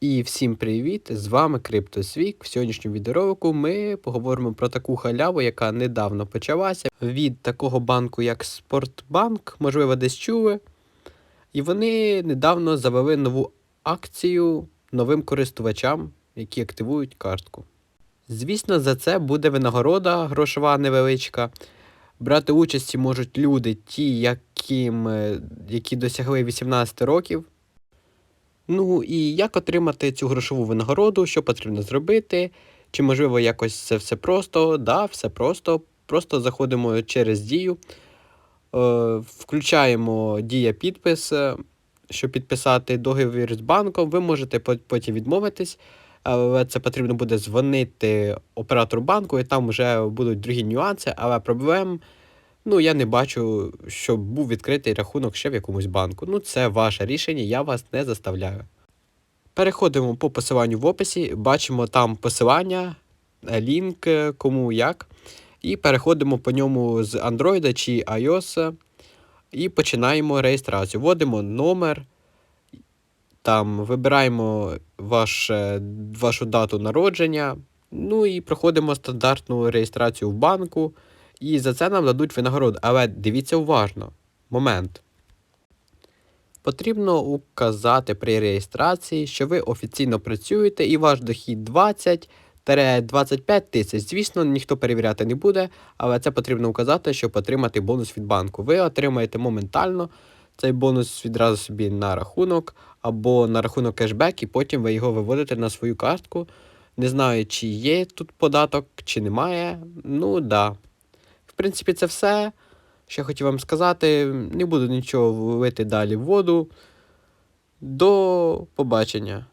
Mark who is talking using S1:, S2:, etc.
S1: І всім привіт! З вами CryptoSweek. В сьогоднішньому відеоролику ми поговоримо про таку халяву, яка недавно почалася від такого банку, як Спортбанк, можливо, десь чули. І вони недавно завели нову акцію новим користувачам, які активують картку. Звісно, за це буде винагорода грошова невеличка. Брати участі можуть люди, ті, яким, е, які досягли 18 років. Ну і як отримати цю грошову винагороду, що потрібно зробити? Чи можливо якось це все просто? Да, все просто. Просто заходимо через дію, е, включаємо дія підпис, щоб підписати договір з банком. Ви можете потім відмовитись, але це потрібно буде дзвонити оператору банку, і там вже будуть другі нюанси, але проблем. Ну, я не бачу, щоб був відкритий рахунок ще в якомусь банку. Ну, це ваше рішення, я вас не заставляю. Переходимо по посиланню в описі, бачимо там посилання, е, лінк, е, кому як. І переходимо по ньому з Android чи iOS і починаємо реєстрацію. Вводимо номер, там вибираємо ваш, е, вашу дату народження. Ну і проходимо стандартну реєстрацію в банку. І за це нам дадуть винагороду. Але дивіться уважно. Момент. Потрібно указати при реєстрації, що ви офіційно працюєте і ваш дохід 20-25 тисяч. Звісно, ніхто перевіряти не буде, але це потрібно указати, щоб отримати бонус від банку. Ви отримаєте моментально цей бонус відразу собі на рахунок або на рахунок кешбек, і потім ви його виводите на свою картку. Не знаю, чи є тут податок, чи немає. Ну да. Принципі, це все. Що хотів вам сказати. Не буду нічого влити далі в воду. До побачення.